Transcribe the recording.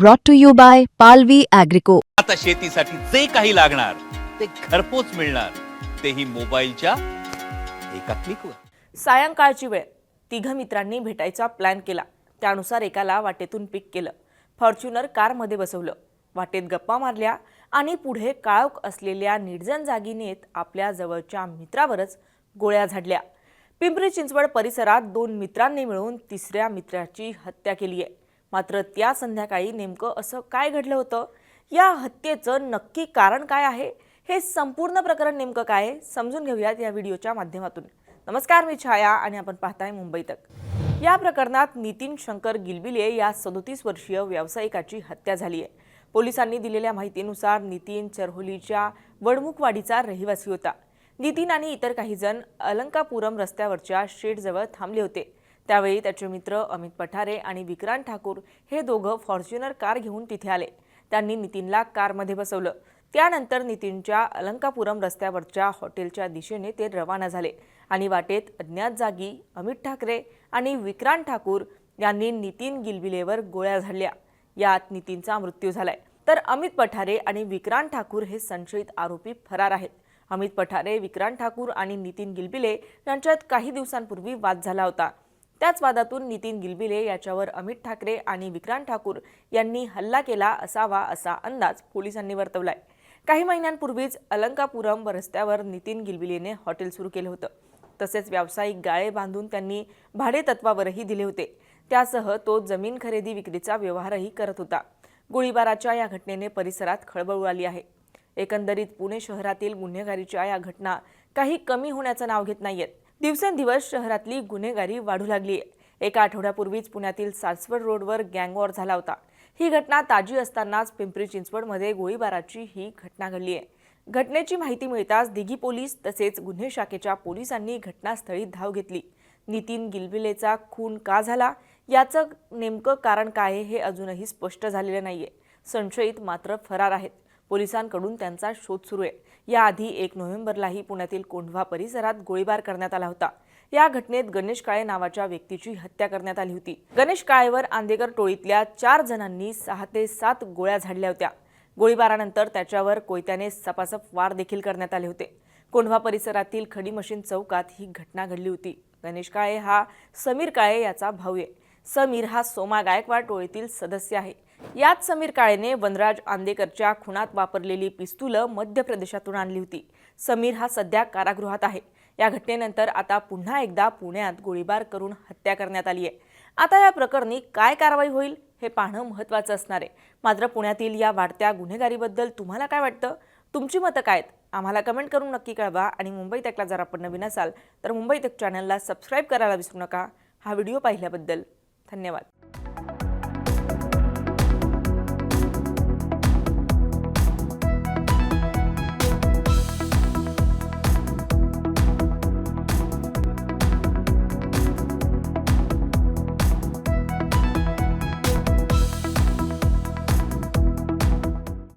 brought to you by Palvi Agrico. आता शेतीसाठी जे काही लागणार ते घरपोच मिळणार. तेही मोबाईलच्या एका क्लिकवर सायंकाळची वेळ. तिघ मित्रांनी भेटायचा प्लॅन केला. त्यानुसार एकाला वाटेतून पिक केलं. फॉर्च्युनर कारमध्ये बसवलं. वाटेत गप्पा मारल्या आणि पुढे काळोख असलेल्या निर्जन जागी नेत आपल्या जवळच्या मित्रावरच गोळ्या झाडल्या. पिंपरी चिंचवड परिसरात दोन मित्रांनी मिळून तिसऱ्या मित्राची हत्या केली आहे मात्र त्या संध्याकाळी नेमकं असं काय घडलं होतं? या हत्येचं नक्की कारण काय आहे? हे संपूर्ण प्रकरण नेमकं काय आहे? समजून घेऊयात या व्हिडिओच्या माध्यमातून. नमस्कार मी छाया आणि आपण पाहताय मुंबई तक. या प्रकरणात नितीन शंकर गिलबिले या सदोतीस वर्षीय व्यावसायिकाची हत्या झाली आहे पोलिसांनी दिलेल्या माहितीनुसार नितीन चरहोलीच्या वडमुखवाडीचा रहिवासी होता. नितीन आणि इतर काही जण अलंकापुरम रस्त्यावरच्या शेडजवळ थांबले होते. त्यावेळी त्याचे मित्र अमित पठारे आणि विक्रांत ठाकूर हे दोघं फॉर्च्युनर कार घेऊन तिथे आले. त्यांनी नितीनला कारमध्ये बसवलं. त्यानंतर नितीनच्या अलंकापुरम रस्त्यावरच्या हॉटेलच्या दिशेने ते रवाना झाले आणि वाटेत अज्ञात जागी अमित ठाकरे आणि विक्रांत ठाकूर यांनी नितीन गिलबिलेवर गोळ्या झाडल्या. यात नितीनचा मृत्यू झालाय. तर अमित पठारे आणि विक्रांत ठाकूर हे संशयित आरोपी फरार आहेत. अमित पठारे विक्रांत ठाकूर आणि नितीन गिलबिले यांच्यात काही दिवसांपूर्वी वाद झाला होता. त्याच वादातून नितीन गिलबिले याच्यावर अमित ठाकरे आणि विक्रांत ठाकूर यांनी हल्ला केला असावा असा अंदाज पोलिसांनी वर्तवलाय. काही महिन्यांपूर्वीच अलंकापुरम रस्त्यावर नितीन गिलबिलेने हॉटेल सुरू केलं होतं. तसेच व्यावसायिक गाळे बांधून त्यांनी भाडेतत्वावरही दिले होते. त्यासह तो जमीन खरेदी विक्रीचा व्यवहारही करत होता. गोळीबाराच्या या घटनेने परिसरात खळबळ उडाली आहे. एकंदरीत पुणे शहरातील गुन्हेगारीच्या या घटना काही कमी होण्याचं नाव घेत नाहीयेत. दिवसेंदिवस शहरातली गुन्हेगारी वाढू लागली. आहे एका आठवड्यापूर्वीच पुण्यातील सासवड रोडवर गँगवॉर झाला होता. ही घटना ताजी असतानाच पिंपरी चिंचवडमध्ये गोळीबाराची ही घटना घडली आहे. घटनेची माहिती मिळताच दिघी पोलीस तसेच गुन्हे शाखेच्या पोलिसांनी घटनास्थळी धाव घेतली. नितीन गिलबिलेचा खून का झाला? याचं नेमकं कारण काय आहे हे अजूनही स्पष्ट झालेलं नाहीये. संशयित मात्र फरार आहेत. पोलिसांकडून त्यांचा शोध सुरू आहे. याआधी एक नोव्हेंबरलाही पुण्यातील कोंढवा परिसरात गोळीबार करण्यात आला होता. या घटनेत गणेश काळे नावाच्या व्यक्तीची हत्या करण्यात आली होती. गणेश काळेवर आंदेकर टोळीतल्या चार जणांनी सहा ते सात गोळ्या झाडल्या होत्या. गोळीबारानंतर त्याच्यावर कोयत्याने सपासप वार देखील करण्यात आले होते. कोंढवा परिसरातील खडी मशीन चौकात ही घटना घडली होती. गणेश काळे हा समीर काळे याचा भाऊ आहे. समीर हा सोमा गायकवाड टोळीतील सदस्य आहे. याच समीर काळेने वनराज आंदेकरच्या खुणात वापरलेली पिस्तुलं मध्य प्रदेशातून आणली होती. समीर हा सध्या कारागृहात आहे. या घटनेनंतर आता पुन्हा एकदा पुण्यात गोळीबार करून हत्या करण्यात आली आहे. आता या प्रकरणी काय कारवाई होईल हे पाहणं महत्त्वाचं असणार आहे. मात्र पुण्यातील या वाढत्या गुन्हेगारीबद्दल तुम्हाला काय वाटतं? तुमची मतं काय आहेत? आम्हाला कमेंट करून नक्की कळवा आणि मुंबई तकला जर आपण नवीन असाल तर मुंबई तक चॅनलला सबस्क्राईब करायला विसरू नका. हा व्हिडिओ पाहिल्याबद्दल धन्यवाद.